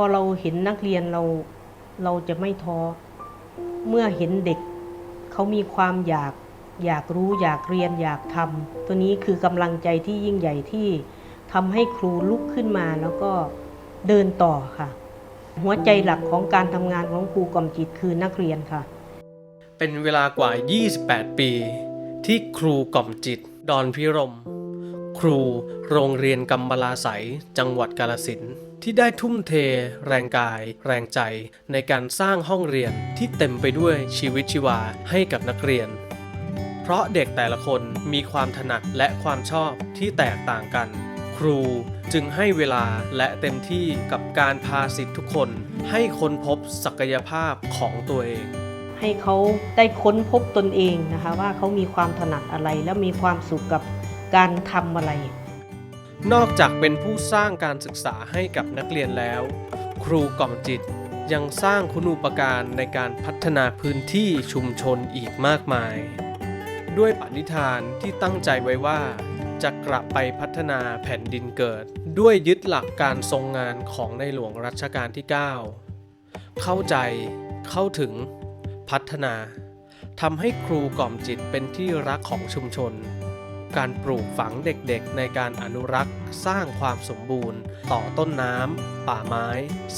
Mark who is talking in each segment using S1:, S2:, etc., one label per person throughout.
S1: อเราเห็นนักเรียนเราเราจะไม่ท้อ เมื่อเห็นเด็กเขามีความอยากอยากรู้อยากเรียนอยากทำตัวนี้คือกำลังใจที่ยิ่งใหญ่ที่ทำให้ครูลุกขึ้นมาแล้วก็เดินต่อค่ะ หัวใจหลักของการทำงานของครูกล่อมจิตคือนักเรียนค่ะ
S2: เป็นเวลากว่า 28 ปี ที่ครูกล่อมจิต ดอนพิรม ครูโรงเรียนกำมะลาไสยจังหวัดกาลสินธุ์ ที่ได้ทุ่มเท แรงกาย แรงใจ ในการสร้างห้องเรียนที่เต็มไปด้วยชีวิตชีวาให้กับนักเรียน เพราะเด็กแต่ละคนมีความถนัดและความชอบที่แตกต่างกัน ครูจึงให้เวลาและเต็มที่กับการพาสิทธิ์ทุกคนให้ค้นพบศักยภาพของตัวเอง
S1: ให้เขาได้ค้นพบตนเองนะคะว่าเขามีความถนัดอะไรและมีความสุขกับการทำอะไร
S2: นอกจากเป็นผู้สร้างการศึกษาให้กับนักเรียนแล้ว ครูกล่อมจิตยังสร้างคุณูปการในการพัฒนาพื้นที่ชุมชนอีกมากมาย ด้วยปณิธานที่ตั้งใจไว้ว่าจะกลับไปพัฒนาแผ่นดินเกิด ด้วยยึดหลักการทรงงานของในหลวงรัชกาลที่ 9 เข้าใจ เข้าถึง พัฒนาทำให้ครูกล่อมจิตเป็นที่รักของชุมชน การปลูกฝังเด็กๆ ในการอนุรักษ์ สร้างความสมบูรณ์ ต่อต้นน้ำป่าไม้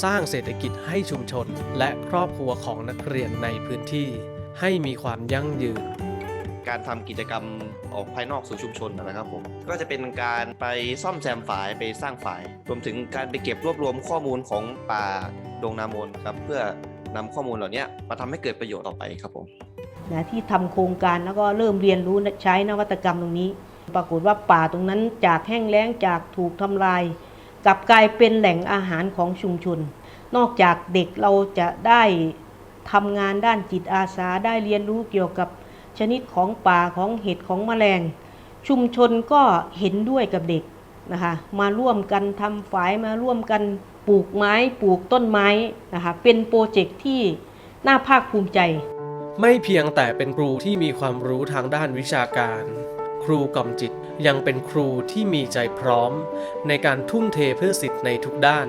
S2: สร้างเศรษฐกิจให้ชุมชน และครอบครัวของนักเรียนในพื้นที่ ให้มีความยั่งยืน
S3: การทำกิจกรรมออกภายนอกสู่ชุมชนนะครับผมก็จะเป็นการไปซ่อมแซมฝายไปสร้างฝาย รวมถึงการไปเก็บรวบรวมข้อมูลของป่าดงนามนครับเพื่อ นำข้อมูลเหล่านี้มาทำให้เกิดประโยชน์ต่อไปครับผม
S1: นะที่ทำโครงการแล้วก็เริ่มเรียนรู้ใช้นวัตกรรมตรงนี้ ปรากฏว่าป่าตรงนั้นจากแห้งแล้งจากถูกทำลายกลับกลายเป็นแหล่งอาหารของชุมชน นอกจากเด็กเราจะได้ทำงานด้านจิตอาสาได้เรียนรู้เกี่ยวกับชนิดของป่าของเห็ดของแมลง ชุมชนก็เห็นด้วยกับเด็กนะคะมาร่วมกันทำฝายมาร่วมกัน ปลูกไม้ปลูกต้นไม้นะคะเป็นโปรเจกต์ที่น่าภาคภูมิใจ
S2: ไม่เพียงแต่เป็นครูที่มีความรู้ทางด้านวิชาการ ครูกล่อมจิตยังเป็นครูที่มีใจพร้อม ในการทุ่มเทเพื่อสิทธิ์ในทุกด้าน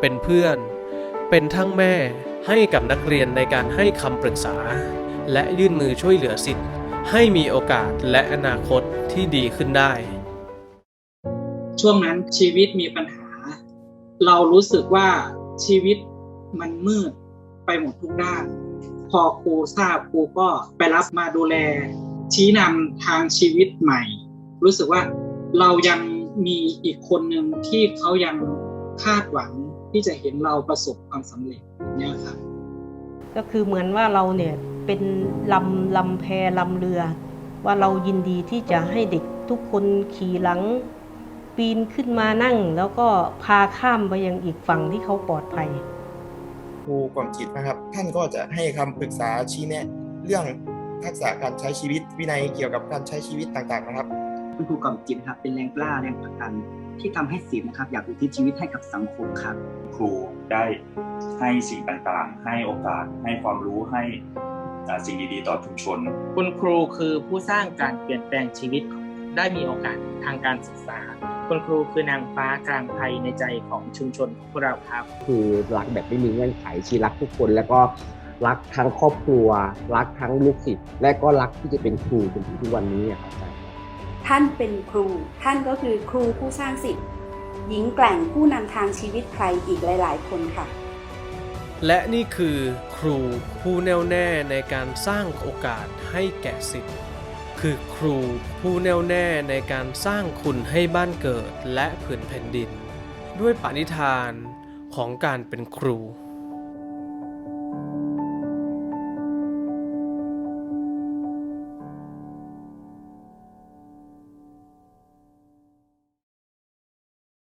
S2: เป็นเพื่อน เป็นทั้งแม่ให้กับนักเรียนในการให้คำปรึกษา และยื่นมือช่วยเหลือสิทธิ์ ให้มีโอกาสและอนาคตที่ดีขึ้นได้
S4: ช่วงนั้นชีวิตมีปัญหา เรารู้สึกว่าชีวิตมันมืดไปหมดทุกด้าน พอครูทราบครูก็ไปรับมาดูแล ชี้นำทางชีวิตใหม่ รู้สึกว่าเรายังมีอีกคนหนึ่งที่เขายังคาดหวังที่จะเห็นเราประสบความสำเร็จเนี่ยครับ
S1: ก็คือเหมือนว่าเราเนี่ยเป็นลำลำแพลำเรือ ว่าเรายินดีที่จะให้เด็กทุกคนขี่หลัง ปีนขึ้นมานั่ง แล้วก็พาข้ามไปยังอีกฝั่งที่เขาปลอดภัย
S5: ครูกล่อมจิตนะครับ ท่านก็จะให้คำปรึกษาชี้แนะ เรื่องทักษะการใช้ชีวิตวินัยเกี่ยวกับการใช้ชีวิตต่างๆนะครับ
S6: คุณครูกล่อมจิตนะครับเป็นแรงกล้าแรงผลักดัน ที่ทำให้ศิษย์นะครับ อยากอุทิศชีวิตให้กับสังคมครับ
S7: ครูได้ให้สิ่งต่างๆ ให้โอกาส ให้ความรู้ให้อ่าสิ่งดีๆ ต่อชุมชน
S8: คุณครูคือผู้สร้างการเปลี่ยนแปลงชีวิต ได้มีโอกาสทางการศึกษา คุณครูคือนางฟ้ากลางภัยในใจของชุมชนของพวกเราครับ
S9: คือรักแบบไม่มีเงื่อนไขชีรักทุกคนแล้วก็รักทั้งครอบครัว รักทั้งลูกศิษย์และก็รักที่จะเป็นครูจนถึงทุกวันนี้อะครับอาจารย์
S10: ท่านเป็นครู ท่านก็คือครูผู้สร้างสิทธิ์หญิงแกร่งผู้นำทางชีวิตใครอีกหลาย ๆ คนค่ะ
S2: และนี่คือครูผู้แน่วแน่ในการสร้างโอกาสให้แก่สิทธิ์ คือครูผู้แน่วแน่ในการสร้างคุณให้บ้านเกิดและผืนแผ่นดิน ด้วยปณิธานของการเป็นครู